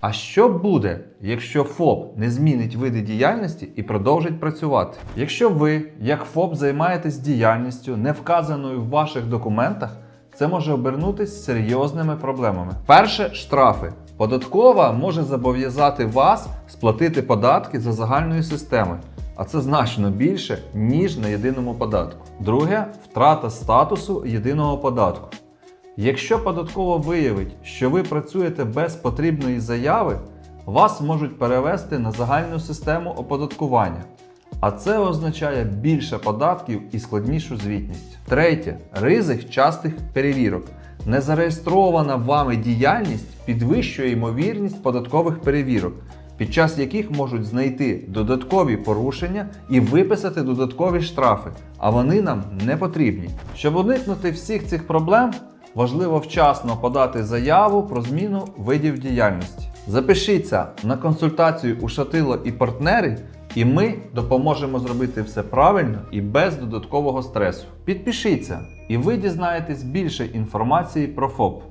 А що буде, якщо ФОП не змінить види діяльності і продовжить працювати? Якщо ви, як ФОП, займаєтесь діяльністю, не вказаною в ваших документах, це може обернутися серйозними проблемами. Перше штрафи. Податкова може зобов'язати вас сплатити податки за загальною системою, а це значно більше, ніж на єдиному податку. Друге втрата статусу єдиного податку. Якщо податково виявить, що ви працюєте без потрібної заяви, вас можуть перевести на загальну систему оподаткування. А це означає більше податків і складнішу звітність. Третє ризик частих перевірок. Незареєстрована вами діяльність підвищує ймовірність податкових перевірок, під час яких можуть знайти додаткові порушення і виписати додаткові штрафи, а вони нам не потрібні. Щоб уникнути всіх цих проблем, важливо вчасно подати заяву про зміну видів діяльності. Запишіться на консультацію у Шатило і партнери, і ми допоможемо зробити все правильно і без додаткового стресу. Підпишіться, і ви дізнаєтесь більше інформації про ФОП.